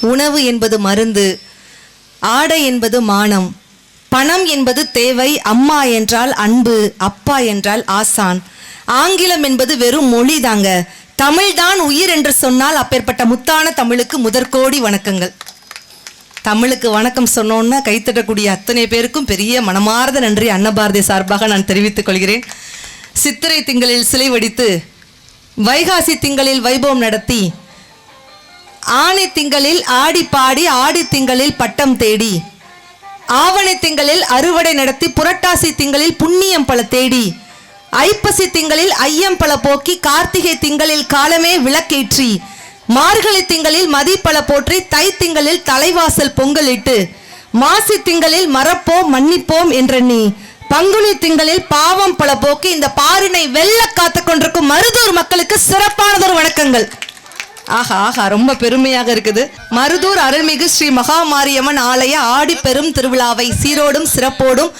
உணவு என்பது மருந்து ஆடை என்பது மானம் பணம் என்பது தேவை அம்மா என்றால் அன்பு அப்பா என்றால் ஆசான். ஆங்கிலம் என்பது வெறும் மொழி தாங்க. தமிழ்தான் உயிர் என்று சொன்னால் அப்பேற்பட்ட முத்தான தமிழுக்கு முதற்கோடி வணக்கங்கள். தமிழுக்கு வணக்கம் சொன்னோன்னா கைத்தட்டக்கூடிய அத்தனை பேருக்கும் பெரிய மனமார்ந்த நன்றி அன்னபாரதி சார்பாக நான் தெரிவித்துக் கொள்கிறேன். சித்திரை திங்களில் சிலை வடித்து வைகாசி திங்களில் வைபவம் நடத்தி ஆனை திங்களில் ஆடி பாடி ஆடி திங்களில் பட்டம் தேடி. ஆவணை திங்களில் அறுவடை நடத்தி புரட்டாசி திங்களில் புண்ணியம் பல தேடி. ஐப்பசி திங்களில் ஐயம் பல போக்கி கார்த்திகை திங்களில் காலமே விளக்கேற்றி. மார்கழி திங்களில் மதிப்பல போற்றி தை திங்களில் தலைவாசல் பொங்கலிட்டு. மாசி திங்களில் மறப்போம் மன்னிப்போம் என்ற நீ பங்குனி திங்களில் பாவம் பல போக்கி இந்த பாரினை வெல்ல காத்துக் கொண்டிருக்கும் மருதூர் மக்களுக்கு சிறப்பானதொரு வணக்கங்கள். ஆஹா ஆஹா ரொம்ப பெருமையாக இருக்குது. மருதூர் அருள்மிகு ஸ்ரீ மகாமாரியம்மன் ஆலய ஆடி பெரும் திருவிழாவை சீரோடும் சிறப்போடும்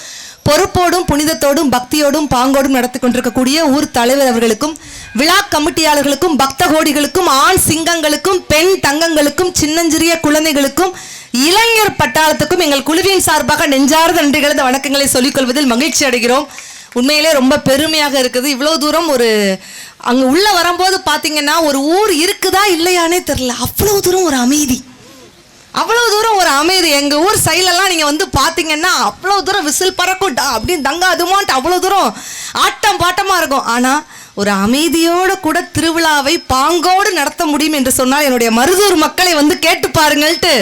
பொறுப்போடும் புனிதத்தோடும் பக்தியோடும் பாங்கோடும் நடத்தி கொண்டிருக்கக்கூடிய ஊர் தலைவர் அவர்களுக்கும் விழா கமிட்டியாளர்களுக்கும் பக்த கோடிகளுக்கும் ஆண் சிங்கங்களுக்கும் பெண் தங்கங்களுக்கும் சின்னஞ்சிறிய குழந்தைகளுக்கும் இளைஞர் பட்டாளத்துக்கும் எங்கள் குழுவின் சார்பாக நெஞ்சார்ந்த நன்றிகளது வணக்கங்களை சொல்லிக் கொள்வதில் மகிழ்ச்சி அடைகிறோம். உண்மையிலே ரொம்ப பெருமையாக இருக்குது. இவ்வளோ தூரம் ஒரு அங்கே உள்ளே வரும்போது பார்த்தீங்கன்னா ஒரு ஊர் இருக்குதா இல்லையானே தெரில அவ்வளோ தூரம் ஒரு அமைதி. அவ்வளோ தூரம் ஒரு அமைதி. எங்கள் ஊர் சைலெல்லாம் நீங்கள் வந்து பார்த்தீங்கன்னா அவ்வளோ தூரம் விசில் பறக்கும். டா அப்படின்னு தங்க அதுமான்ட்டு அவ்வளோ தூரம் ஆட்டம் பாட்டமாக இருக்கும். ஆனால் ஒரு அமைதியோடு கூட திருவிழாவை பாங்கோடு நடத்த முடியும் என்று சொன்னால் என்னுடைய மருதூர் மக்களை வந்து கேட்டு பாருங்கள்ட்டு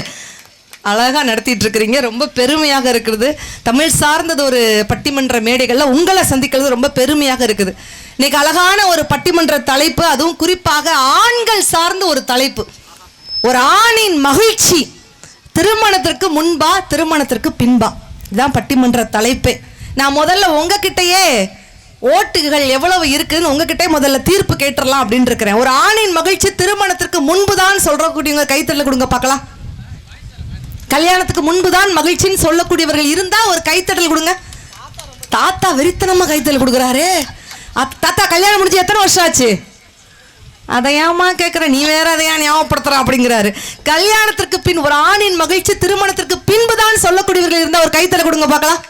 அழகாக நடத்திட்டு இருக்கிறீங்க ரொம்ப பெருமையாக இருக்கிறது தமிழ் சார்ந்தது ஒரு பட்டிமன்ற மேடைகளில் உங்களை சந்திக்கிறது ரொம்ப பெருமையாக இருக்குது. இன்னைக்கு அழகான ஒரு பட்டிமன்ற தலைப்பு அதுவும் குறிப்பாக ஆண்கள் சார்ந்த ஒரு தலைப்பு. ஒரு ஆணின் மகிழ்ச்சி திருமணத்திற்கு முன்பா திருமணத்திற்கு பின்பா. இதுதான் பட்டிமன்ற தலைப்பே. நான் முதல்ல உங்ககிட்டயே ஓட்டுகள் எவ்வளவு இருக்குன்னு உங்ககிட்டே முதல்ல தீர்ப்பு கேட்டுடலாம் அப்படின்னு இருக்கிறேன் ஒரு ஆணின் மகிழ்ச்சி திருமணத்திற்கு முன்பு தான் சொல்றக்கூடியவங்க கைத்தறல கொடுங்க பார்க்கலாம். கல்யாணத்துக்கு முன்பு தான் மகிழ்ச்சின்னு சொல்லக்கூடியவர்கள் இருந்தா ஒரு கைத்தட்டல் கொடுங்க. தாத்தா வெறித்தனமா கைத்தல் கொடுக்குறாரே. தாத்தா கல்யாணம் முடிஞ்சு எத்தனை வருஷம் ஆச்சு? அதை கேட்குற நீ வேற அதையா ஏன் ஞாபகப்படுத்துற அப்படிங்கிறாரு. கல்யாணத்திற்கு பின் ஒரு ஆணின் மகிழ்ச்சி திருமணத்திற்கு பின்பு தான் சொல்லக்கூடியவர்கள் இருந்தால் ஒரு கைத்தலை கொடுங்க பார்க்கலாம்.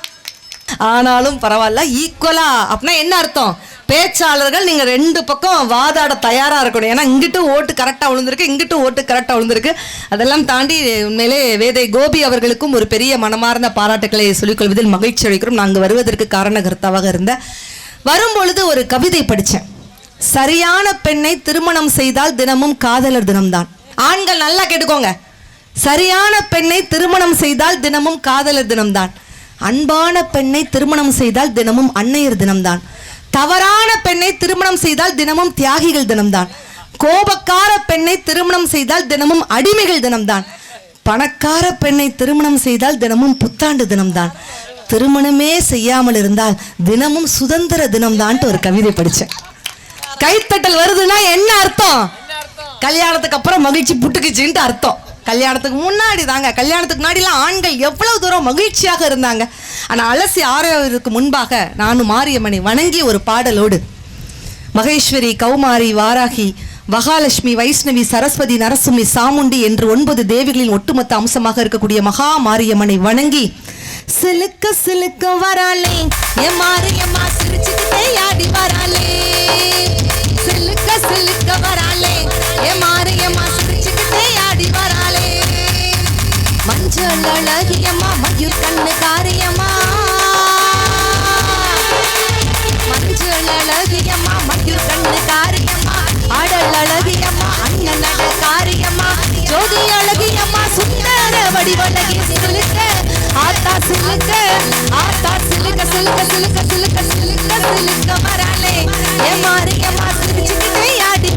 ஆனாலும் பரவாயில்ல ஈக்குவலா அப்படின்னா என்ன அர்த்தம்? பேச்சாளர்கள் நீங்க ரெண்டு பக்கம் வாதாட தயாரா இருக்கணும். ஏன்னா இங்கிட்டு ஓட்டு கரெக்டா விழுந்திருக்கு இங்கிட்டு ஓட்டு கரெக்டா விழுந்திருக்கு அதெல்லாம் தாண்டி உண்மையிலே வேதை கோபி அவர்களுக்கும் ஒரு பெரிய மனமார்ந்த பாராட்டுக்களை சொல்லிக்கொள்வதில் மகிழ்ச்சி அளிக்கிறோம். நாங்கள் வருவதற்கு காரணகர்த்தாவாக இருந்த வரும்பொழுது ஒரு கவிதை படித்தேன் சரியான பெண்ணை திருமணம் செய்தால் தினமும் காதலர் தினம்தான். ஆண்கள் நல்லா கேட்டுக்கோங்க. சரியான பெண்ணை திருமணம் செய்தால் தினமும் காதலர் தினம்தான். அன்பான பெண்ணை திருமணம் செய்தால் தினமும் அன்னையர் தினம்தான். தவறான பெண்ணை திருமணம் செய்தால் தினமும் தியாகிகள் தினம்தான். கோபக்கார பெண்ணை திருமணம் செய்தால் தினமும் அடிமைகள் தினம்தான். பணக்கார பெண்ணை திருமணம் செய்தால் தினமும் புத்தாண்டு தினம்தான். திருமணமே செய்யாமல் இருந்தால் தினமும் சுதந்திர தினம்தான்ட்டு ஒரு கவிதை படித்தேன் கைத்தட்டல் வருதுன்னா என்ன அர்த்தம்? கல்யாணத்துக்கு அப்புறம் மகிழ்ச்சி புட்டுக்குச்சின்ட்டு அர்த்தம். கல்யாணத்துக்கு முன்னாடி தாங்க. கல்யாணத்துக்கு முன்னாடிலாம் ஆண்கள் எவ்வளவு தூரம் மகிழ்ச்சியாக இருந்தாங்க. ஆனால் அலசி ஆறாவதுக்கு முன்பாக நானும் மாரியம்மனை வணங்கி ஒரு பாடலோடு மகேஸ்வரி கௌமாரி வாராகி மகாலட்சுமி வைஷ்ணவி சரஸ்வதி நரசுமி சாமுண்டி என்று ஒன்பது தேவிகளின் ஒட்டுமொத்த அம்சமாக இருக்கக்கூடிய மகா மாரியம்மனை வணங்கி சிலுக்க சிலுக்க வராளே என் மாரியம்மா சிரிச்சுக்கிட்டே சிலுக்க ஆத்தா சிலுக்க சிலுக்க சிலுக்க சிலுக்க சிலுக்க சிலுக்க வராளே ஏ மாரியம்மா சிரிச்சுக்கிட்டே ஆடி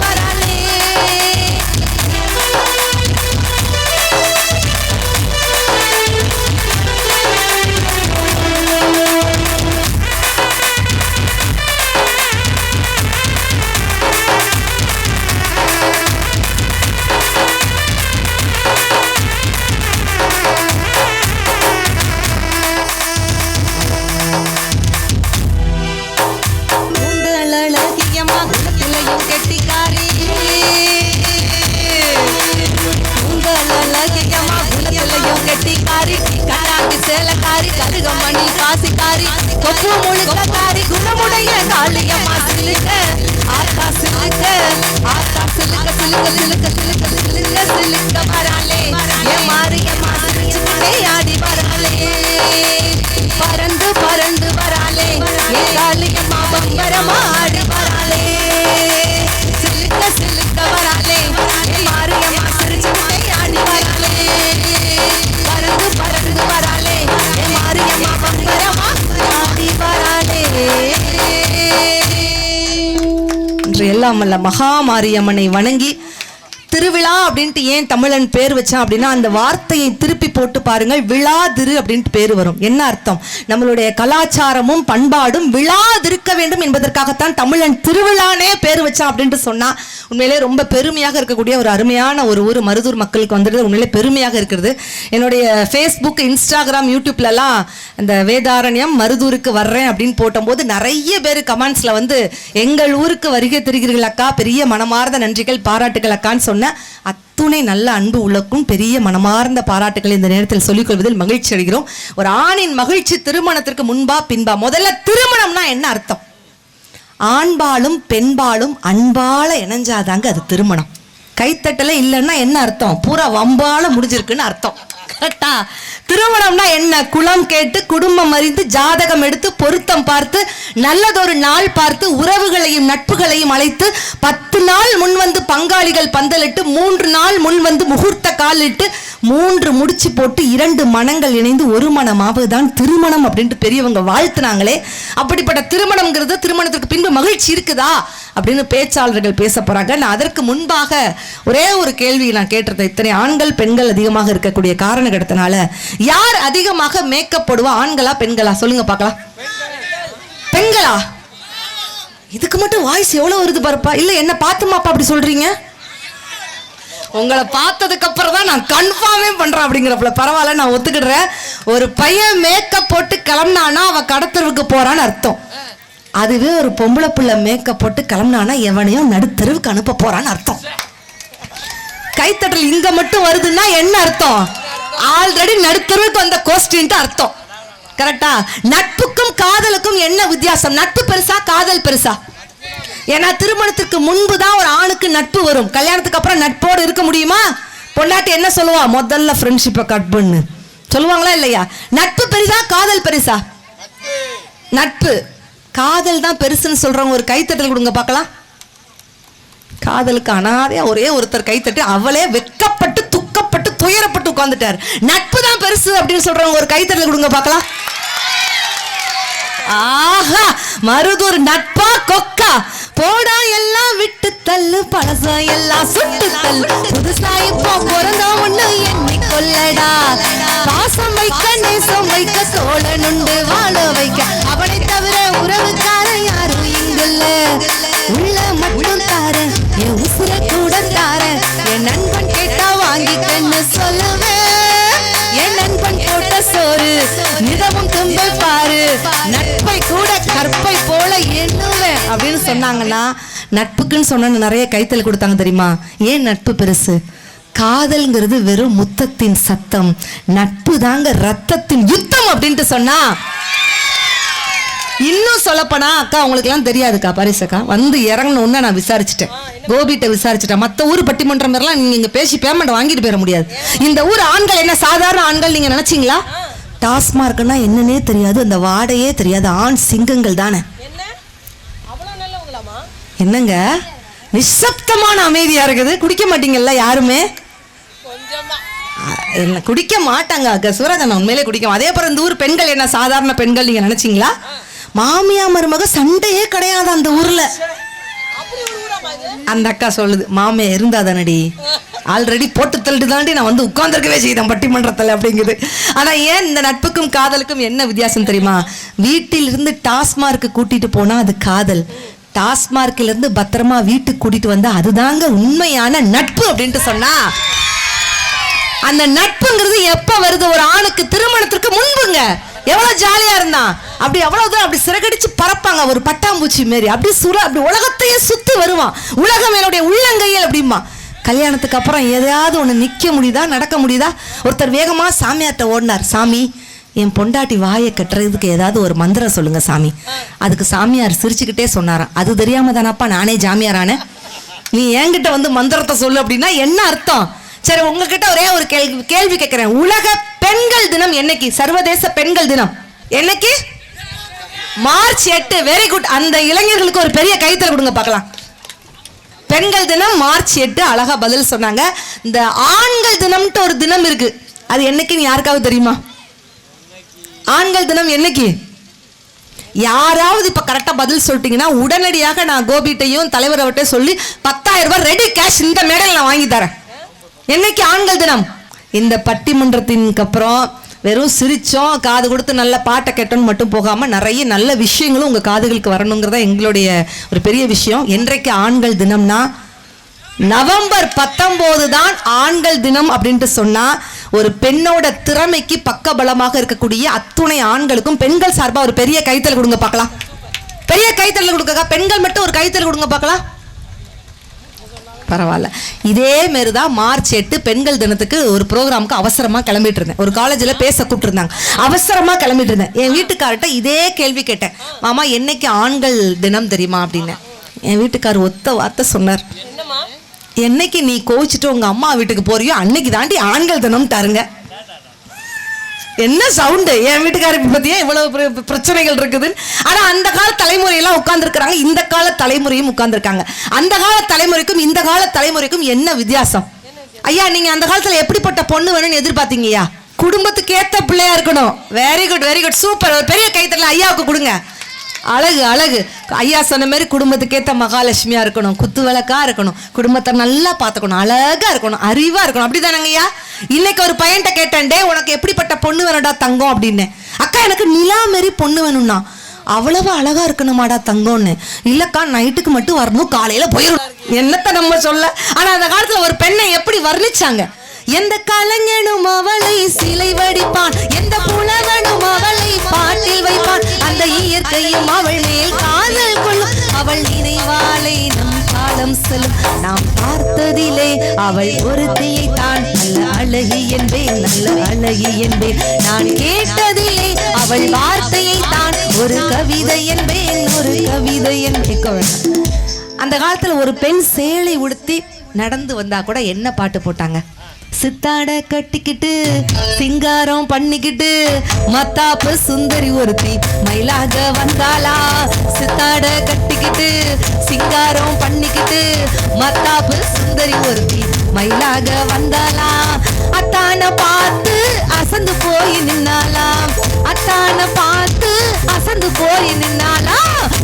எல்லாம் வல்ல மகா மாரியம்மனை வணங்கி திருவிழா அப்படின்ட்டு ஏன் தமிழன் பேர் வச்சான் அப்படின்னா அந்த வார்த்தையை திருப்பி போட்டு பாருங்கள் விழாதிரு அப்படின்ட்டு பேர் வரும். என்ன அர்த்தம்? நம்மளுடைய கலாச்சாரமும் பண்பாடும் விழாதிருக்க வேண்டும் என்பதற்காகத்தான் தமிழன் திருவிழானே பேர் வச்சான் அப்படின்ட்டு சொன்னா உண்மையிலே ரொம்ப பெருமையாக இருக்கக்கூடிய ஒரு அருமையான ஒரு ஊர் மருதூர் மக்களுக்கு வந்துட்டு உண்மையிலே பெருமையாக இருக்கிறது. என்னுடைய ஃபேஸ்புக் இன்ஸ்டாகிராம் யூடியூப்லலாம் இந்த வேதாரண்யம் மருதூருக்கு வர்றேன் அப்படின்னு போட்டபோது நிறைய பேர் கமெண்ட்ஸில் வந்து எங்கள் ஊருக்கு வருகை தெரிகிறீர்கள் அக்கா பெரிய மனமார்ந்த நன்றிகள் பாராட்டுகள் அக்கான்னு சொன்ன அத்துணை நல்ல அன்பு உள்ளக்கும் பெரிய மனமார்ந்த பாராட்டுகளை இந்த நேரத்தில் சொல்லிக்கொள்வதில் மகிழ்ச்சி அடைகிறோம். ஒரு ஆணின் மகிழ்ச்சி திருமணத்திற்கு முன்பா பின்பா முதல்ல திருமணம்னா என்ன அர்த்தம்? ஆண்பாலும் பெண்பாலும் அன்பால இணைஞ்சாதாங்க அது திருமணம். கைத்தட்டல இல்லைன்னா என்ன அர்த்தம்? பூரா வம்பால முடிஞ்சிருக்குன்னு அர்த்தம். கரெக்டா திருமணம்னா என்ன? குலம் கேட்டு குடும்பம் அறிந்து ஜாதகம் எடுத்து பொருத்தம் பார்த்து நல்லதொரு நாள் பார்த்து உறவுகளையும் நட்புகளையும் அழைத்து பத்து நாள் முன் வந்து பங்காளிகள் பந்தலிட்டு மூன்று நாள் முன் வந்து முகூர்த்த காலிட்டு மூன்று முடிச்சு போட்டு இரண்டு மனங்கள் இணைந்து ஒரு மனமாவதுதான் திருமணம் அப்படின்ட்டு பெரியவங்க வாழ்த்துனாங்களே. அப்படிப்பட்ட திருமணம்ங்கிறது திருமணத்திற்கு பின்பு மகிழ்ச்சி இருக்குதா? அப்படின்னு பேச்சாளர்கள் பேச போறாங்க. நான் அதற்கு முன்பாக ஒரே ஒரு கேள்வி நான் கேட்டிருந்தேன். இத்தனை ஆண்கள் பெண்கள் அதிகமாக இருக்கக்கூடிய காரணம் காரணம் காரணகடத்தினால யார் அதிகமாக மேக்கப் போடுவா ஆண்களா பெண்களா? சொல்லுங்க பார்க்கலாம். பெண்களா? இதுக்கு மட்டும் வாய்ஸ் எவ்வளோ வருது பாருப்பா. இல்லை என்ன பார்த்துமாப்பா அப்படி சொல்கிறீங்க உங்களை பார்த்ததுக்கு அப்புறம் தான் நான் கன்ஃபார்மே பண்ணுறேன் அப்படிங்கிறப்பல. பரவாயில்ல நான் ஒத்துக்கிடுறேன். ஒரு பையன் மேக்கப் போட்டு கிளம்புனானா அவள் கடத்தருவுக்கு போகிறான்னு அர்த்தம். அதுவே ஒரு பொம்பளை பிள்ளை மேக்கப் போட்டு கிளம்புனானா எவனையும் நடுத்தருவுக்கு அனுப்ப போகிறான்னு அர்த்தம். கைத்தட்டல் இங்கே மட்டும் வருதுன்னா என்ன அர்த்தம்? ஆல்ரெடி நடுத்தருவுக்கு வந்த கோஸ்டின்ட்டு அர்த்தம். கரெக்டா? நட்புக்கும் காதலுக்கும் என்ன வித்தியாசம்? நட்பு பெருசா காதல் பெருசா? ஏன்னா திருமணத்துக்கு முன்பு தான் ஒரு ஆணுக்கு நட்பு வரும். கல்யாணத்துக்கு அப்புறம் நட்போடு இருக்க முடியுமா? பொண்டாட்டி என்ன சொல்லுவா? முதல்ல ஃப்ரெண்ட்ஷிப்பை கட் பண்ணு. சொல்லுவாங்களா இல்லையா? நட்பு பெரிசா காதல் பெருசா நட்பு. காதல் தான் பெருசுன்னு சொல்றவங்க ஒரு கைத்தட்டல் கொடுங்க பார்க்கலாம். காதலுக்கு அனாதையா ஒரே ஒருத்தர் கைத்தட்டு அவளே வெட்கப்பட்டு துயரப்பட்டு உட்கார்ந்துட்டார். நட்பு தான் பெருசு அப்படின்னு சொல்றவங்க ஒரு கைத்தட்டல் கொடுங்க பார்க்கலாம். ஆஹா மருதூர் நட்பா கொக்கா. போடா எல்லாம் விட்டு தள்ளு பழசா எல்லாம் சுட்டு தள்ளு. புதுசா இப்போ பிறந்தா ஒண்ணு என்னை கொல்லடா. பாசம் வைக்க நேசம் வைக்க சோழனுண்டு வாழ வைக்க. சொன்னாங்கன்னா நட்புக்குன்னு சொன்ன நிறைய கைத்தல் கொடுத்தாங்க தெரியுமா? ஏன் நட்பு பெருசு? காதல்ங்கிறது வெறும் முத்தத்தின் சத்தம். நட்பு தாங்க ரத்தத்தின் யுத்தம் அப்படின்ட்டு சொன்னா இன்னும் சொல்லப்போனா அக்கா உங்களுக்குலாம் தெரியாதுக்கா பரிசக்கா. வந்து இறங்கின நான் விசாரிச்சுட்டேன். கோபிட்ட விசாரிச்சுட்டேன். மற்ற ஊர் பட்டிமன்றம் மாதிரிலாம் நீங்க இங்கே பேசி பேமெண்ட் வாங்கிட்டு போயிட முடியாது. இந்த ஊர் ஆண்கள் என்ன சாதாரண ஆண்கள் நீங்க நினைச்சீங்களா? டாஸ்மார்க்னா என்னன்னே தெரியாது அந்த வாடையே தெரியாது. ஆண் சிங்கங்கள் தானே. என்னங்க? நிசப்தமான அமைதியா இருக்குது. குடிக்க மாட்டீங்கல்ல யாருமே? என்ன குடிக்க மாட்டாங்க. அக்கா சூரஜன் உண்மையிலே குடிக்க மா- அதே போல இந்த ஊர் பெண்கள் என்ன சாதாரண பெண்கள் நீங்க நினைச்சீங்களா? மாமியா மருமக சண்டையே கிடையாது அந்த ஊர்ல. அந்த அக்கா சொல்லுது மாமே இருந்தா தானடி ஆல்ரெடி போட்டு தள்ளிட்டு தாண்டி நான் வந்து உட்கார்ந்துருக்கவே செய்தேன் பட்டிமன்றத்தில் அப்படிங்குது. ஆனா ஏன் இந்த நட்புக்கும் காதலுக்கும் என்ன வித்தியாசம் தெரியுமா? வீட்டில் இருந்து டாஸ்மார்க்கு கூட்டிட்டு போனா அது காதல். டாஸ்மார்க்ல இருந்து பத்திரமா வீட்டுக்கு கூட்டிட்டு வந்தா அதுதாங்க உண்மையான நட்பு அப்படின்ட்டு சொன்னா. அந்த நட்புங்கிறது எப்ப வருது? ஒரு ஆணுக்கு திருமணத்திற்கு முன்புங்க. எவ்வளவு ஜாலியா இருந்தான். அப்படி அவ்வளவு தூரம் அப்படி சிறகடிச்சு பறப்பாங்க. ஒரு பட்டாம்பூச்சி மாரி. அப்படி சுர அப்படி உலகத்தையே சுத்தி வருவான். உலகம் என்னுடைய உள்ளங்கையில் அப்படிமா கல்யாணத்துக்கு அப்புறம் எதையாவது ஒன்று நிற்க முடியுதா? நடக்க முடியுதா? ஒருத்தர் வேகமாக சாமியார்ட்ட ஓடினார். சாமி என் பொண்டாட்டி வாயை கட்டுறதுக்கு ஏதாவது ஒரு மந்திரம் சொல்லுங்க சாமி. அதுக்கு சாமியார் சிரிச்சுக்கிட்டே சொன்னாராம். அது தெரியாம தானப்பா நானே ஜாமியாரான? நீ என்கிட்ட வந்து மந்திரத்தை சொல்லு அப்படின்னா என்ன அர்த்தம்? சரி உங்ககிட்ட ஒரே ஒரு கேள்வி கேள்வி கேட்கிறேன் உலக பெண்கள் தினம் என்னைக்கு? சர்வதேச பெண்கள் தினம் என்னைக்கு? மார்ச் எட்டு. வெரி குட் அந்த இளைஞர்களுக்கு ஒரு பெரிய கைத்தல் கொடுங்க பார்க்கலாம். பெண்கள் தினம் மார்ச் எட்டு அழகா பதில் சொன்னாங்க. இந்த ஆண்கள் தினம்ட்டு ஒரு தினம் இருக்கு. அது என்னைக்குன்னு யாருக்காவது தெரியுமா? ஆண்கள் தினம் என்னைக்கு? யாராவது இப்போ கரெக்டா பதில் சொல்லிட்டீங்கன்னா உடனடியாக நான் கோபிட்டையும் தலைவர் அவர்கிட்ட சொல்லி பத்தாயிரம் ரூபாய் ரெடி கேஷ் இந்த மேடையில் நான் வாங்கி தரேன். என்னைக்கு ஆண்கள் தினம்? இந்த பட்டிமன்றத்திற்கு அப்புறம் வெறும் சிரிச்சோம் காது கொடுத்து நல்ல பாட்டை கேட்டோன்னு மட்டும் போகாம நிறைய நல்ல விஷயங்களும் உங்க காதுகளுக்கு வரணுங்கிறதா எங்களுடைய ஒரு பெரிய விஷயம். என்றைக்கு ஆண்கள் தினம்னா? நவம்பர் பத்தொம்போது தான் ஆண்கள் தினம் அப்படின்ட்டு சொன்னா ஒரு பெண்ணோட திறமைக்கு பக்கபலமாக இருக்கக்கூடிய அத்துணை ஆண்களுக்கும் பெண்கள் சார்பாக ஒரு பெரிய கைத்தல் கொடுங்க பார்க்கலாம். பெரிய கைத்தல் கொடுக்கக்கா? பெண்கள் மட்டும் ஒரு கைத்தல் கொடுங்க பார்க்கலாம். பரவாயில்ல. இதே மாரி தான் மார்ச் எட்டு பெண்கள் தினத்துக்கு ஒரு ப்ரோக்ராமுக்கு அவசரமாக கிளம்பிட்டு இருந்தேன். ஒரு காலேஜில் பேச கூப்பிட்டுருந்தாங்க. அவசரமாக கிளம்பிட்டு இருந்தேன். என் வீட்டுக்கார்ட்ட இதே கேள்வி கேட்டேன். மாமா என்னைக்கு ஆண்கள் தினம் தெரியுமா? அப்படின்னு. என் வீட்டுக்கார் ஒத்த வார்த்தை சொன்னார். என்னைக்கு நீ கோவிச்சுட்டு உங்க அம்மா வீட்டுக்கு போறியோ அன்னைக்கு தாண்டி ஆண்கள் தினம் தருங்க என்ன சவுண்டு என் வீட்டுக்காரருக்கு பத்தியா இவ்வளவு பிர- பிரச்சனைகள் இருக்குதுன்னு ஆனா அந்த கால தலைமுறையெல்லாம் உட்கார்ந்துருக்காங்க இந்த கால தலைமுறையும் உட்கார்ந்துருக்காங்க. அந்த கால தலைமுறைக்கும் இந்த கால தலைமுறைக்கும் என்ன வித்தியாசம்? ஐயா நீங்க அந்த காலத்துல எப்படிப்பட்ட பொண்ணு வேணும்னு எதிர்பார்த்தீங்கய்யா? குடும்பத்துக்கு ஏத்த பிள்ளையா இருக்கணும். Very good very good super ஒரு பெரிய கைத்தறல ஐயாவுக்கு கொடுங்க. அழகு அழகு. ஐயா சொன்ன மாதிரி குடும்பத்துக்கேற்ற மகாலட்சுமியாக இருக்கணும் குத்து விளக்காக இருக்கணும் குடும்பத்தை நல்லா பார்த்துக்கணும் அழகாக இருக்கணும் அறிவாக இருக்கணும். அப்படி ஐயா? இன்னைக்கு ஒரு பையன்கிட்ட கேட்டேன்டே உனக்கு எப்படிப்பட்ட பொண்ணு வேணும்டா தங்கம்? அப்படின்னு. அக்கா எனக்கு நிலா மாரி பொண்ணு வேணும்னா அவ்வளவு அழகா இருக்கணுமாடா தங்கம்னு. இல்லக்கா நைட்டுக்கு மட்டும் வரணும் காலையில போயிடும் என்னத்த நம்ம சொல்ல? ஆனா அந்த காலத்துல ஒரு பெண்ணை எப்படி வர்ணிச்சாங்க? எந்த கலைஞனும் அவளை சிலை வடிப்பான். எந்த புலவனும் அவளை பாட்டில் வைப்பான். அந்த இயற்கையும் அவள் மேல் காதல் கொள்ளும். அவள் நினைவாலை நம் காலம் செல்லும். நாம் பார்த்ததிலே அவள் ஒருத்தியை தான் நல்ல அழகி என்பேன் நல்ல அழகி என்பேன். நான் கேட்டதிலே அவள் வார்த்தையை தான் ஒரு கவிதை என்பேன் ஒரு கவிதை என்பேன். அந்த காலத்துல ஒரு பெண் சேலை உடுத்தி நடந்து வந்தா கூட என்ன பாட்டு போட்டாங்க? சித்தாட கட்டிக்கிட்டு சிங்காரம் பண்ணிக்கிட்டு மத்தாப்பு சுந்தரி ஒருத்தி மயிலாக வந்தாளா? சித்தாட கட்டிக்கிட்டு சிங்காரம் பண்ணிக்கிட்டு மத்தாப்பு சுந்தரி ஒருத்தி மயிலாக வந்தாலாம் அத்தான பார்த்து அசந்து போய் நின்னாலாம் அத்தான பார்த்து அசந்து போய் நின்னாலா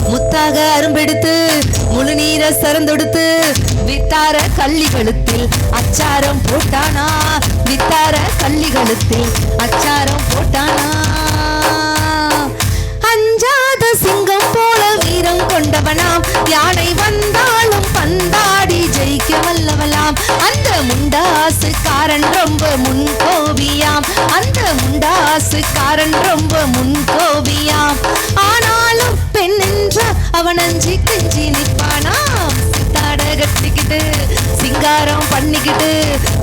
முத்தாக அரும்பெடுத்து முழு நீரை சரந்தொடுத்து வித்தார கள்ளி கழுத்தில் அச்சாரம் போட்டானா? வித்தார கள்ளி கழுத்தில் அச்சாரம் போட்டானா? அஞ்சாத சிங்கம் போல வீரம் கொண்டவனாம். யானை வந்தாலும் பந்தாடி ஜெயிக்க வல்லவலாம் அந்த முண்டாசுக்காரன் ரொம்ப முன்கோபியாம். அந்த முண்டாசுக்காரன் ரொம்ப முன்கோபியாம். ஆனாலும் பெண் என்ற அவன் அஞ்சி கெஞ்சி நிற்பானாம். சித்தாட கட்டிக்கிட்டு சிங்காரம் பண்ணிக்கிட்டு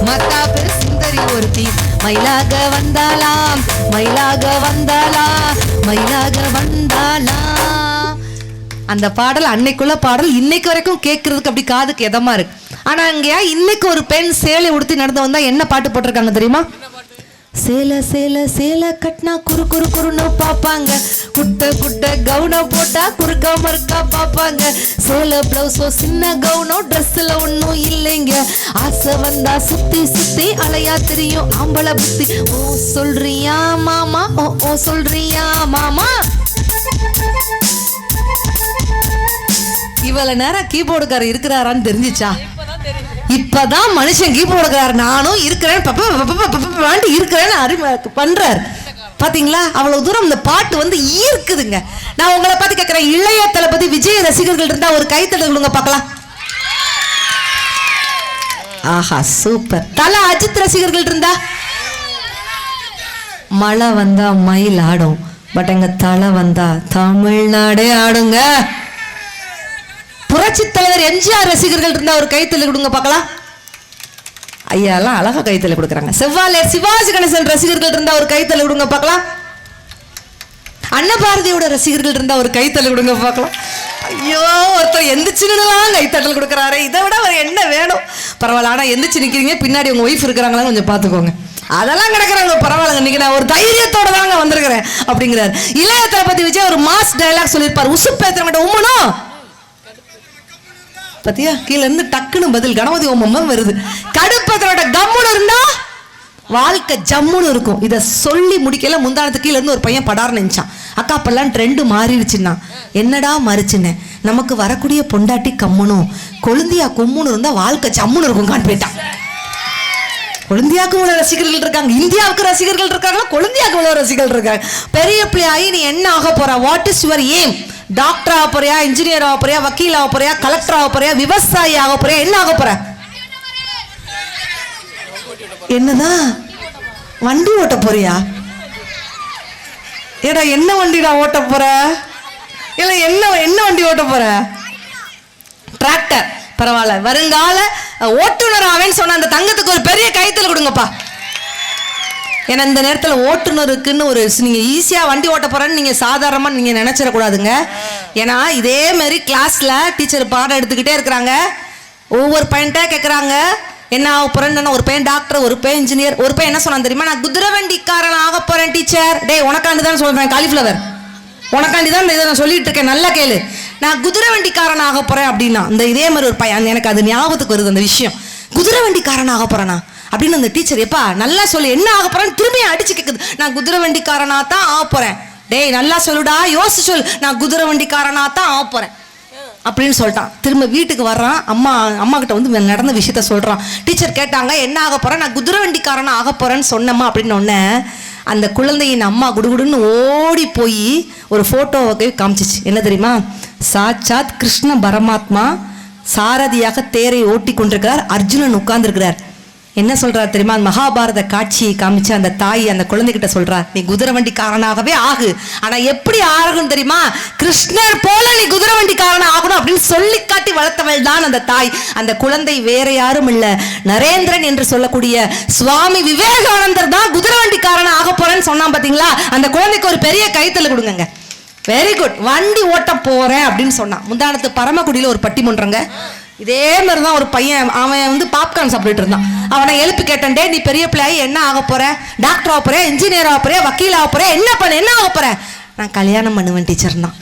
மத்தாப்பு சுந்தரி ஒருத்தி மயிலாக வந்தாலாம் மயிலாக வந்தாலா மயிலாக வந்தாலா அந்த பாடல் அன்னைக்குள்ள பாடல் இன்னைக்கு வரைக்கும் கேட்கறதுக்கு அப்படி காதுக்கு எதமா இருக்கு? ஆனா அங்கேயா இன்னைக்கு ஒரு பெண் சேலை உடுத்தி நடந்து வந்தா என்ன பாட்டு போட்டிருக்காங்க தெரியுமா? சேலை சேலை சேலை கட்டினா குறு குறு குறுன்னு பார்ப்பாங்க. குட்ட குட்ட கவுனம் போட்டா குறுக்க மறுக்கா பார்ப்பாங்க. சேலை பிளவுஸோ சின்ன கவுனோ ட்ரெஸ்ஸில் ஒன்றும் இல்லைங்க. ஆசை வந்தா சுத்தி சுத்தி அலையா தெரியும். ஆம்பளை புத்தி ஓ சொல்றியா மாமா? ஓ ஓ சொல்றியா மாமா? இவ்வளவு நேரம் கீபோர்டுக்காரர் இருக்கிறாரான்னு தெரிஞ்சிச்சா? இப்பதான் மனுஷன் கீபோர்டுக்காரர். நானும் இருக்கிறேன். இருக்கிறேன்னு அறிம பண்றாரு. பாத்தீங்களா? அவ்வளவு தூரம் இந்த பாட்டு வந்து ஈர்க்குதுங்க. நான் உங்களை பார்த்து கேட்கிறேன் இளைய தளபதி விஜய் ரசிகர்கள் இருந்தா ஒரு கைத்தட்டல் கொடுங்க பார்க்கலாம். ஆஹா சூப்பர் தல அஜித் ரசிகர்கள் இருந்தா? மழை வந்தா மயில் ஆடும் பட் எங்க தலை வந்தா தமிழ்நாடே ஆடுங்க. புரட்சி தலைவர் எம்ஜிஆர் ரசிகர்கள் இருந்தால் ஒரு கைத்தல கொடுங்க பார்க்கலாம். ஐயாலாம் அழகா கைத்தல கொடுக்குறாங்க. செவ்வாழையர் சிவாஜி கணேசன் ரசிகர்கள் இருந்தால் ஒரு கைத்தல கொடுங்க பார்க்கலாம். அன்னபாரதியோட ரசிகர்கள் இருந்தால் ஒரு கைத்தல் கொடுங்க பார்க்கலாம். ஐயோ ஒருத்தர் எந்திரிச்சுன்னுலாம் கைத்தட்டல் கொடுக்குறாரு. இதை விட அவர் என்ன வேணும்? பரவாயில்ல ஆனால் எந்திரிச்சு நிற்கிறீங்க பின்னாடி உங்கள் ஒய்ஃப் இருக்கிறாங்களா கொஞ்சம் பார்த்துக்கோங்க. அதெல்லாம் கிடக்குறாங்க பரவாயில்ல இன்னைக்கு நான் ஒரு தைரியத்தோட தாங்க வந்திருக்கிறேன் அப்படிங்கிறார். இளைய பற்றி விஜய் ஒரு மாஸ் டயலாக் சொல்லியிருப்பார். உசுப்பேத்திரங்கிட்ட உம்மனும் பத்தியா? கீழே இருந்து டக்குன்னு பதில் கணபதி ஓமம் வருது. கடுப்பதோட கம்முன்னு இருந்தா வாழ்க்கை ஜம்முன்னு இருக்கும். இதை சொல்லி முடிக்கல முந்தானத்து கீழே இருந்து ஒரு பையன் படார் நினைச்சான். அக்கா அப்பெல்லாம் ட்ரெண்டு மாறிடுச்சுன்னா. என்னடா மாறிச்சுன்னு? நமக்கு வரக்கூடிய பொண்டாட்டி கம்முனும் கொழுந்தியா கும்முன்னு இருந்தா வாழ்க்கை ஜம்முன்னு இருக்கும் கான் போயிட்டான். கொழுந்தியாவுக்கு ரசிகர்கள் இருக்காங்க. இந்தியாவுக்கு ரசிகர்கள் இருக்காங்களா? கொழுந்தியாவுக்கு உள்ள ரசிகர்கள் இருக்காங்க. பெரிய பிள்ளையாகி நீ என்ன ஆக போற? What is your aim doctor ஆக போறியா இன்ஜினியர் ஆக போறியா வக்கீல் ஆக போறியா கலெக்டர் ஆக போறியா விவசாயி ஆக போறியா என்ன ஆக போற? என்னதான் வண்டி ஓட்ட போறியா? ஏடா என்ன வண்டிடா ஓட்ட போற? இல்ல என்ன என்ன வண்டி ஓட்ட போற? டிராக்டர் பரவாயில்ல. வருங்கால ஓட்டுநர் ஆவேன்னு சொன்ன அந்த தங்கத்துக்கு ஒரு பெரிய கைத்தில் கொடுங்கப்பா. ஏன்னா இந்த நேரத்தில் ஓட்டுநருக்குன்னு ஒரு ஸ்- ஈஸியாக வண்டி ஓட்ட போகிறேன்னு நீங்கள் சாதாரணமாக நீங்கள் நினச்சிடக்கூடாதுங்க ஏன்னா இதே மாதிரி கிளாஸில் டீச்சர் பாடம் எடுத்துக்கிட்டே இருக்கிறாங்க. ஒவ்வொரு பையன்கிட்ட கேட்குறாங்க என்ன ஆக போறேன்னு ஒரு பையன் டாக்டர் ஒரு பையன் இன்ஜினியர் ஒரு பையன் என்ன சொன்னான் தெரியுமா? நான் குதிரை வண்டிக்காரன் ஆக போறேன் டீச்சர் டே உனக்காண்டி தான் சொல்றேன் காலிஃப்ளவர் உனக்காண்டி தான் இதை நான் சொல்லிட்டு இருக்கேன் நல்லா கேளு. நான் குதிரை வண்டிக்காரன் ஆக போறேன் அப்படின்னா இந்த இதே மாதிரி ஒரு பையன் எனக்கு அது ஞாபகத்துக்கு வருது அந்த விஷயம். குதிரை வண்டிக்காரன் ஆக போறேனா? அப்படின்னு அந்த டீச்சர் எப்பா நல்லா சொல்லு என்ன ஆக போறேன்னு திரும்பி அடிச்சு கேட்குது நான் குதிரை வண்டிக்காரனா தான் ஆக போறேன். டேய் நல்லா சொல்லுடா யோசிச்சு சொல்லு. நான் குதிரை வண்டிக்காரனா தான் ஆக போறேன். அப்படின்னு சொல்லிட்டான். திரும்ப வீட்டுக்கு வர்றான். அம்மா அம்மா கிட்ட வந்து நடந்த விஷயத்த சொல்றான். டீச்சர் கேட்டாங்க என்ன ஆக போறேன் நான் குதிரை வண்டிக்காரனா ஆக போறேன்னு சொன்னம்மா. அப்படின்னு அந்த குழந்தையின் அம்மா குடுகுடுன்னு ஓடி போய் ஒரு போட்டோவை காமிச்சிச்சு. என்ன தெரியுமா? சாட்சாத் கிருஷ்ண பரமாத்மா சாரதியாக தேரை ஓட்டி கொண்டிருக்கிறார். அர்ஜுனன் உட்கார்ந்துருக்கிறார். என்ன சொல்றார் தெரியுமா? மகாபாரத காட்சியை காமிச்சு அந்த தாய் அந்த குழந்தைகிட்ட சொல்றார் நீ குதிரை வண்டிக்காரனாகவே ஆகு. ஆனா எப்படி ஆகும் தெரியுமா? கிருஷ்ணர் போல நீ குதிரை வண்டிக்காரன் ஆகணும் அப்படின்னு சொல்லி காட்டி வளர்த்தவள் தான் அந்த தாய். அந்த குழந்தை வேற யாரும் இல்ல. நரேந்திரன் என்று சொல்லக்கூடிய சுவாமி விவேகானந்தர் தான் குதிரை வண்டிக்காரன் ஆக போறேன்னு சொன்னான் பாத்தீங்களா? அந்த குழந்தைக்கு ஒரு பெரிய கைத்தல் கொடுங்க வெரி குட் வண்டி ஓட்ட போறேன் அப்படின்னு சொன்னான். முந்தானத்து பரமக்குடியில ஒரு பட்டிமன்றங்க. இதே மாதிரி தான் ஒரு பையன் அவன் வந்து பாப்கார்ன் சாப்பிட்டுட்டு இருந்தான். அவனை எழுப்பி கேட்டேன் டே நீ பெரிய பிள்ளையாகி என்ன ஆக போற? டாக்டர் ஆக போற? இன்ஜினியர் ஆக போற? வக்கீல் ஆக போற? என்ன பண்ண என்ன ஆக போற? நான் கல்யாணம் பண்ணுவேன் டீச்சர் தான்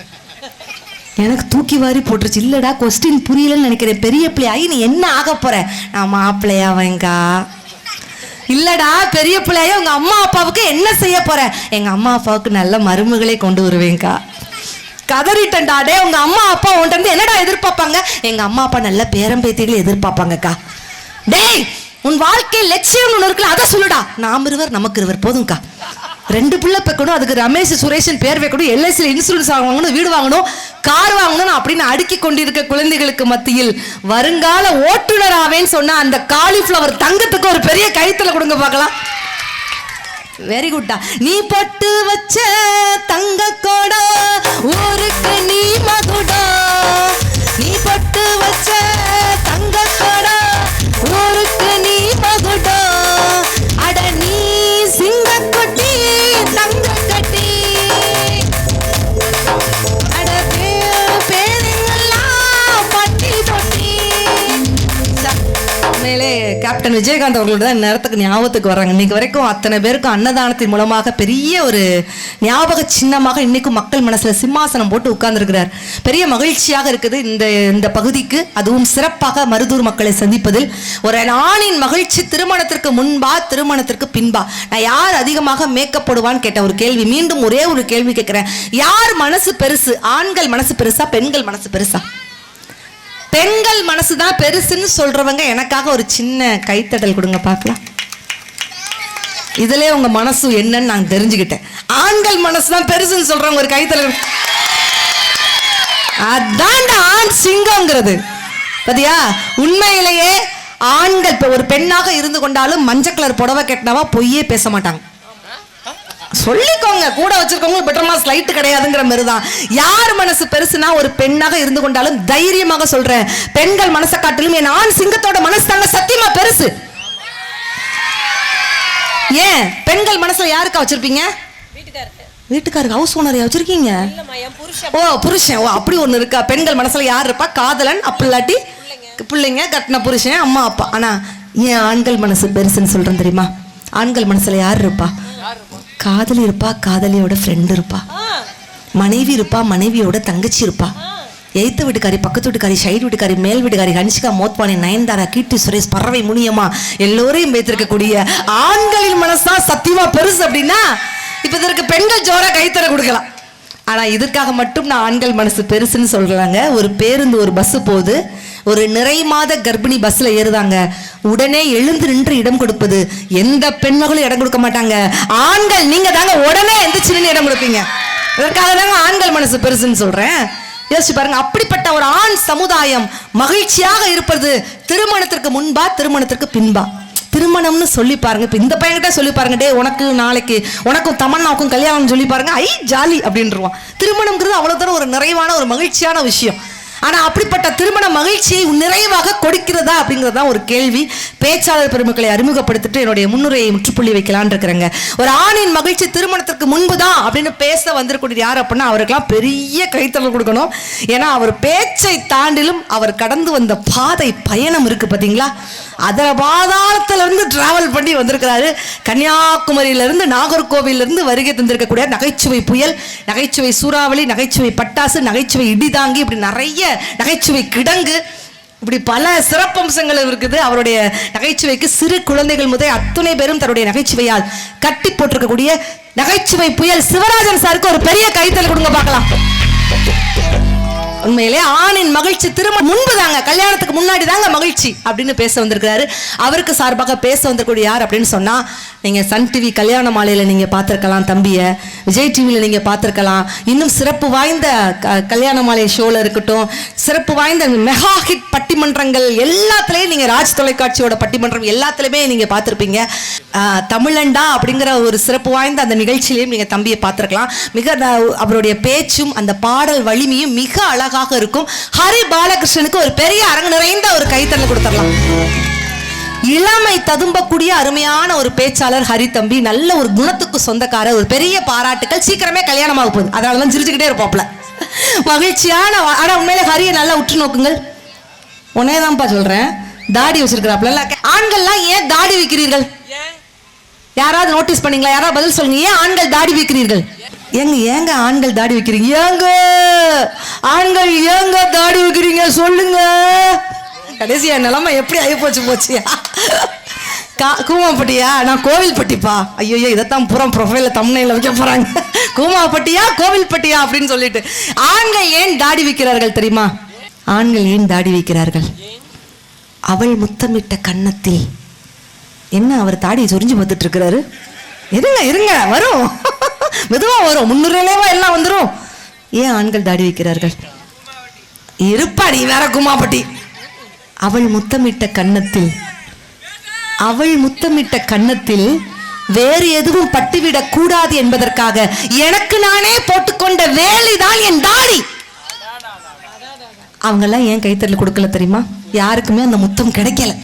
எனக்கு தூக்கி வாரி போட்டுருச்சு. இல்லடா கொஸ்டின் புரியலன்னு நினைக்கிறேன். பெரிய பிள்ளையாகி நீ என்ன ஆக போற? நான் மாப்பிள்ளையாவேங்கா இல்லடா பெரிய பிள்ளைய உங்க அம்மா அப்பாவுக்கு என்ன செய்ய போற? எங்க அம்மா அப்பாவுக்கு நல்ல மருமகளை கொண்டு வருவேங்க்கா கதறிட்டேன்டா. டே உங்க அம்மா அப்பா உன்ட்ட என்னடா எதிர்பார்ப்பாங்க? எங்க அம்மா அப்பா நல்ல பேரம்பேத்திகளை எதிர்பார்ப்பாங்கக்கா. டேய் உன் வாழ்க்கை லட்சியம் ஒன்று இருக்குல்ல அதை சொல்லுடா. நாம் இருவர் நமக்கு இருவர் போதும்க்கா. ரெண்டு பிள்ளை பெக்கணும் அதுக்கு ரமேஷ் சுரேஷன் பேர் வைக்கணும் எல்ஐசியில் இன்சூரன்ஸ் வாங்கணும் வீடு வாங்கணும் கார் வாங்கணும் அப்படின்னு அடுக்கி கொண்டிருக்க குழந்தைகளுக்கு மத்தியில் வருங்கால ஓட்டுநர் ஆவேன்னு சொன்ன அந்த காலிஃப்ளவர் தங்கத்துக்கு ஒரு பெரிய கைத்துல கொடுங்க பார்க்கலாம். வெரி குட்டா நீ பட்டு வச்ச தங்க கோடா ஊருக்கு நீ மகுடா நீ பட்டு கேப்டன் விஜயகாந்த் அவர்களோட தான் நேரத்துக்கு ஞாபகத்துக்கு வராங்க இன்னைக்கு வரைக்கும் அத்தனை பேருக்கும் அன்னதானத்தின் மூலமாக பெரிய ஒரு ஞாபக சின்னமாக இன்னைக்கும் மக்கள் மனசில் சிம்மாசனம் போட்டு உட்கார்ந்துருக்கிறார். பெரிய மகிழ்ச்சியாக இருக்குது இந்த இந்த பகுதிக்கு. அதுவும் சிறப்பாக மருதூர் மக்களை சந்திப்பதில். ஒரு ஆணின் மகிழ்ச்சி திருமணத்திற்கு முன்பா திருமணத்திற்கு பின்பா. நான் யார் அதிகமாக மேக்கப் போடுவான்னு கேட்ட ஒரு கேள்வி. மீண்டும் ஒரே ஒரு கேள்வி கேட்கிறேன். யார் மனசு பெருசு? ஆண்கள் மனசு பெருசா பெண்கள் மனசு பெருசா? பெண்கள் மனசு தான் பெருசுன்னு சொல்றவங்க எனக்காக ஒரு சின்ன கைத்தட்டல் கொடுங்க பார்க்கலாம். இதுலயே உங்க மனசு என்னன்னு நான் தெரிஞ்சுக்கிட்டேன். ஆண்கள் மனசு தான் பெருசுன்னு சொல்றவங்க ஒரு கைத்தட்டல் அதான்டா ஆண் சிங்கம்ங்கிறது. பாத்தியா? உண்மையிலேயே ஆண்கள் இப்ப ஒரு பெண்ணாக இருந்து கொண்டாலும் மஞ்சள் கலர் புடவை கட்டினவா பொய்யே பேச மாட்டாங்க. சொல்லிக்கோங்க. கூட வச்சிருக்கவங்க பெட்டர் மாஸ் லைட் கிடையாதுங்கிற மாதிரி தான் யார் மனசு பெருசுனா ஒரு பெண்ணாக இருந்து கொண்டாலும் தைரியமாக சொல்றேன். பெண்கள் மனசை காட்டிலும் என் ஆண் சிங்கத்தோட மனசு தாங்க சத்தியமா பெருசு. ஏன்? பெண்கள் மனசுல யாருக்கா வச்சிருப்பீங்க? வீட்டுக்காரருக்கு ஹவுஸ் ஓனரையா வச்சிருக்கீங்க? ஓ புருஷன். ஓ அப்படி ஒண்ணு இருக்கா? பெண்கள் மனசுல யார் இருப்பா? காதலன் அப்படி இல்லாட்டி பிள்ளைங்க கட்டின புருஷன் அம்மா அப்பா. ஆனா ஏன் ஆண்கள் மனசு பெருசுன்னு சொல்றேன் தெரியுமா? ஆண்கள் மனசுல யார் இருப்பா? காதலி இருப்பா காதலியோட ஃப்ரெண்ட் இருப்பா. மனைவி இருப்பா மனைவியோட தங்கச்சி இருப்பா. எய்த்த வீட்டுக்காரி பக்கத்து வீட்டுக்காரி சைடு வீட்டுக்காரி மேல் வீட்டுக்காரி ஹன்சிகா மோத்வானி நயன்தாரா கீர்த்தி சுரேஷ் பறவை முனியம்மா எல்லோரையும் வைத்திருக்கக்கூடிய ஆண்களின் மனசுதான் சத்தியமா பெருசு அப்படின்னா இப்ப இதற்கு பெண்கள் ஜோரா கைத்தர கொடுக்கலாம். ஆனா இதற்காக மட்டும் நான் ஆண்கள் மனசு பெருசுன்னு சொல்றாங்க. ஒரு பேருந்து ஒரு பஸ் போகுது. ஒரு நிறை மாத கர்ப்பிணி பஸ்ல ஏறுதாங்க. உடனே எழுந்து நின்று இடம் கொடுப்பது. எந்த பெண்மகளும் இடம் கொடுக்க மாட்டாங்க. ஆண்கள் நீங்க தாங்க உடனே எந்திரிச்சு நின்று இடம் கொடுப்பீங்க. இதற்காக தாங்க ஆண்கள் மனசு பெருசுன்னு சொல்றேன். யோசிச்சு பாருங்க அப்படிப்பட்ட ஒரு ஆண் சமுதாயம் மகிழ்ச்சியாக இருப்பது திருமணத்திற்கு முன்பா திருமணத்திற்கு பின்பா. திருமணம்னு சொல்லி பாருங்க. இப்போ இந்த பையன்கிட்ட சொல்லி பாருங்க டே உனக்கு நாளைக்கு உனக்கும் தமன்னாவுக்கும் கல்யாணம் சொல்லி பாருங்க. ஐ ஜாலி அப்படின்றவான் திருமணம்ங்கிறது அவ்வளோ தூரம் ஒரு நிறைவான ஒரு மகிழ்ச்சியான விஷயம். ஆனால் அப்படிப்பட்ட திருமண மகிழ்ச்சியை நிறைவாக கொடுக்கிறதா அப்படிங்கிறது தான் ஒரு கேள்வி. பேச்சாளர் பெருமக்களை அறிமுகப்படுத்திட்டு என்னுடைய முன்னுரையை முற்றுப்புள்ளி வைக்கலான் இருக்கிறேங்க. ஒரு ஆணின் மகிழ்ச்சி திருமணத்திற்கு முன்பு தான் அப்படின்னு பேச வந்திருக்கூடிய யார் அப்படின்னா அவருக்கெல்லாம் பெரிய கைத்தறல் கொடுக்கணும். ஏன்னா அவர் பேச்சை தாண்டிலும் அவர் கடந்து வந்த பாதை பயணம் இருக்குது பார்த்தீங்களா அதர பாதாளத்துல இருந்து டிராவல் பண்ணி வந்திருக்கிறாரு. கன்னியாகுமரியிலிருந்து நாகர்கோவிலிருந்து வருகை தந்திருக்கக்கூடிய நகைச்சுவை புயல் நகைச்சுவை சூறாவளி நகைச்சுவை பட்டாசு நகைச்சுவை இடிதாங்கி இப்படி நிறைய நகைச்சுவை கிடங்கு இப்படி பல சிறப்பம்சங்கள் இருக்குது. அவருடைய நகைச்சுவைக்கு சிறு குழந்தைகள் முதல் அத்துணை பேரும் தன்னுடைய நகைச்சுவையால் கட்டி போட்டிருக்கக்கூடிய நகைச்சுவை புயல். சிவராஜன் சாருக்கு ஒரு பெரிய கைத்தல் கொடுங்க பார்க்கலாம். உண்மையிலே ஆணின் மகிழ்ச்சி திரும்ப முன்பு தாங்க கல்யாணத்துக்கு முன்னாடி தாங்க மகிழ்ச்சி அப்படின்னு பேச வந்திருக்கிறாரு. அவருக்கு சார்பாக பேச வந்திருக்கூடிய யார் அப்படின்னு சொன்னால் நீங்கள் சன் டிவி கல்யாண மாலையில் நீங்கள் பார்த்துருக்கலாம் தம்பியை விஜய் டிவியில் நீங்கள் பார்த்துருக்கலாம். இன்னும் சிறப்பு வாய்ந்த க- கல்யாண மாலை ஷோவில் இருக்கட்டும் சிறப்பு வாய்ந்த மெகா ஹிட் பட்டிமன்றங்கள் எல்லாத்துலேயும் நீங்கள் ராஜ் தொலைக்காட்சியோட பட்டிமன்றம் எல்லாத்துலேயுமே நீங்கள் பார்த்துருப்பீங்க. தமிழண்டா அப்படிங்கிற ஒரு சிறப்பு வாய்ந்த அந்த நிகழ்ச்சியிலையும் நீங்கள் தம்பியை பார்த்துருக்கலாம். மிக அவருடைய பேச்சும் அந்த பாடல் வலிமையும் மிக அழகாக இருக்கும். ஹரி பாலகிருஷ்ணனுக்கு ஒரு பெரிய அரங்கு நிறைந்த ஒரு கைத்தறல் கொடுத்துடலாம். இளமை ததும்பக்கூடிய அருமையான ஒரு பேச்சாளர் ஹரி தம்பி நல்ல ஒரு குணத்துக்கு சொந்தக்காரர் ஒரு பெரிய பாராட்டுக்கள் சீக்கிரமே கல்யாணம் ஆக போகுது. அதனால தான் சிரிச்சுக்கிட்டே இருப்பாப்ல மகிழ்ச்சியான ஆனா உண்மையில ஹரியை நல்லா உற்று நோக்குங்கள். உன்னே தான்ப்பா சொல்றேன். தாடி வச்சிருக்கிறாப்ல ஆண்கள்லாம் ஏன் தாடி வைக்கிறீர்கள் யாராவது நோட்டீஸ் பண்ணீங்களா? யாராவது பதில் சொல்லுங்க. ஏன் ஆண்கள் தாடி வைக்கிறீர்கள் ஏங்க ஏங்க ஆண்கள் தாடி வைக்கிறீங்க? ஏங்க! ஆண்கள் ஏங்க தாடி வைக்கிறீங்க? சொல்லுங்க! கடைசியா நிலைமை எப்படி ஆகி போச்சு போச்சியா கா- கூமாப்பட்டியா? நான் கோவில்பட்டிப்பா. ஐயோ இதைத்தான் புறம் ப்ரொஃபைல தம்னையில வைக்க போறாங்க. கூமாப்பட்டியா கோவில்பட்டியா அப்படின்னு சொல்லிட்டு. ஆண்கள் ஏன் தாடி வைக்கிறார்கள் தெரியுமா? ஆண்கள் ஏன் தாடி வைக்கிறார்கள்? அவள் முத்தமிட்ட கன்னத்தில். என்ன அவர் தாடி சொரிஞ்சு பார்த்துட்டு இருக்கிறாரு? இருங்க இருங்க வரும். மெதுவா வரும். முன்னுரிலவா எல்லாம் வந்துரும். ஏன் ஆண்கள் தாடி வைக்கிறார்கள்? இருப்பாடி வேற குமாப்பட்டி அவள் முத்தமிட்ட கன்னத்தில் அவள் முத்தமிட்ட கன்னத்தில் வேறு எதுவும் பட்டுவிடக் கூடாது என்பதற்காக எனக்கு நானே போட்டுக்கொண்ட வேலைதான் என் தாடி. அவங்கெல்லாம் ஏன் கைத்தறல் கொடுக்கல தெரியுமா? யாருக்குமே அந்த முத்தம் கிடைக்கல.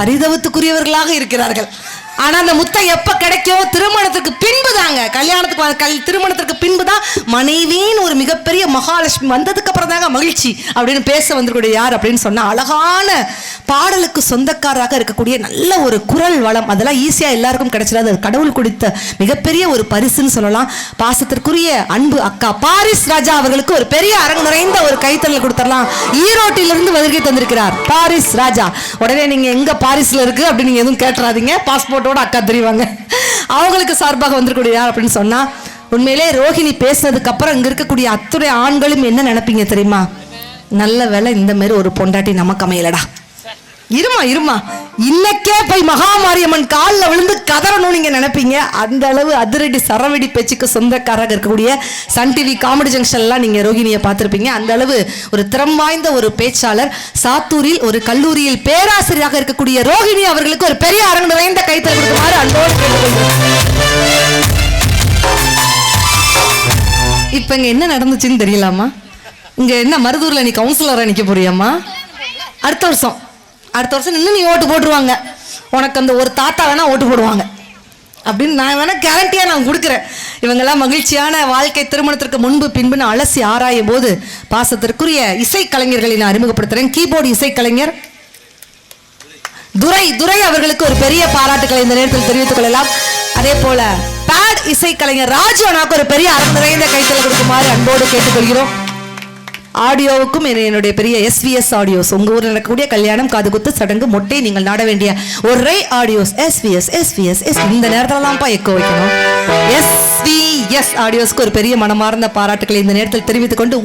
பரிதவத்துக்குரியவர்களாக இருக்கிறார்கள். ஆனா அந்த முத்தம் எப்ப கிடைக்கும் திருமணத்துக்கு பின்பு தாங்க கல்யாணத்துக்கு திருமணத்துக்கு கல் திருமணத்திற்கு பின்பு தான் மனைவின்னு ஒரு மிகப்பெரிய மகாலட்சுமி வந்ததுக்கு அப்புறம் தாங்க மகிழ்ச்சி அப்படின்னு பேச வந்திருக்கூடிய யார் அப்படின்னு சொன்னா அழகான பாடலுக்கு சொந்தக்காரராக இருக்கக்கூடிய நல்ல ஒரு குரல் வளம். அதெல்லாம் ஈஸியா எல்லாருக்கும் கிடைச்சிடாது. அது கடவுள் கொடுத்த மிகப்பெரிய ஒரு பரிசுன்னு சொல்லலாம். பாசத்திற்குரிய அன்பு அக்கா பாரிஸ் ராஜா அவர்களுக்கு ஒரு பெரிய அரங்கு நிறைந்த ஒரு கைத்தறல் கொடுத்துடலாம் ஈரோட்டிலிருந்து வருகை தந்திருக்கிறார் பாரிஸ் ராஜா. உடனே நீங்க எங்க பாரிஸ்ல இருக்கு அப்படின்னு எதுவும் கேட்டுறாதீங்க. பாட்டோட அக்கா தெரிவாங்க. அவங்களுக்கு சார்பாக வந்திருக்கூடிய யார் அப்படின்னு சொன்னா உண்மையிலே ரோஹிணி பேசினதுக்கு அப்புறம் இங்க இருக்கக்கூடிய அத்துறை ஆண்களும் என்ன நினைப்பீங்க தெரியுமா? நல்ல வேலை இந்த மாதிரி ஒரு பொண்டாட்டி நமக்கு அமையலடா இருமா இருமா. இன்னைக்கே போய் மகாமாரியம்மன் காலில் விழுந்து கதறணும் நீங்கள் நினைப்பீங்க. அந்த அளவு அதிரடி சரவெடி பேச்சுக்கு சொந்தக்காராக இருக்கக்கூடிய சன் டிவி காமெடி ஜங்ஷன்லாம் நீங்கள் ரோகிணியை பார்த்துருப்பீங்க. அந்த அளவு ஒரு திறம் வாய்ந்த ஒரு பேச்சாளர் சாத்தூரில் ஒரு கல்லூரியில் பேராசிரியராக இருக்கக்கூடிய ரோகிணி அவர்களுக்கு ஒரு பெரிய அரங்கு நிறைந்த கைத்தல் கொடுக்குமாறு அன்போடு இப்போ இங்கே என்ன நடந்துச்சுன்னு தெரியலாமா? இங்கே என்ன மருதூரில் நீ கவுன்சிலராக நிற்க போறியாம்மா? அடுத்த வருஷம். அடுத்த வருஷம் நின்று நீ ஓட்டு போட்டுருவாங்க. உனக்கு அந்த ஒரு தாத்தா வேணால் ஓட்டு போடுவாங்க. அப்படின்னு நான் வேணால் கேரண்டியாக நான் கொடுக்குறேன். இவங்கெல்லாம் மகிழ்ச்சியான வாழ்க்கை திருமணத்திற்கு முன்பு பின்புன்னு அலசி ஆராயும் போது பாசத்திற்குரிய இசைக்கலைஞர்களை நான் அறிமுகப்படுத்துகிறேன் கீபோர்டு இசைக்கலைஞர் துரை துரை அவர்களுக்கு ஒரு பெரிய பாராட்டுகளை இந்த நேரத்தில் தெரிவித்துக் கொள்ளலாம். அதே போல பேட் இசைக்கலைஞர் ராஜு அண்ணாக்கு ஒரு பெரிய அறம் நிறைந்த கைத்தல் கொடுக்குமாறு அன்போடு கேட்டுக்கொள்கிறோம். ஆடியோவுக்கும் என்னுடைய பெரிய எஸ்விஎஸ் ஆடியோஸ் உங்க ஊரில் நடக்கக்கூடிய கல்யாணம் காது குத்து சடங்கு மொட்டை நீங்கள் நாட வேண்டிய ஒரே ஆடியோஸ் எஸ்விஎஸ் எஸ்விஎஸ் எஸ் இந்த நேரத்துல தான்ப்பா எக்கோ வைக்கணும் எஸ்விஎஸ் ஆடியோஸ்க்கு ஒரு பெரிய மனமார்ந்த பாராட்டுகளை இந்த நேரத்தில் தெரிவித்துக் கொண்டு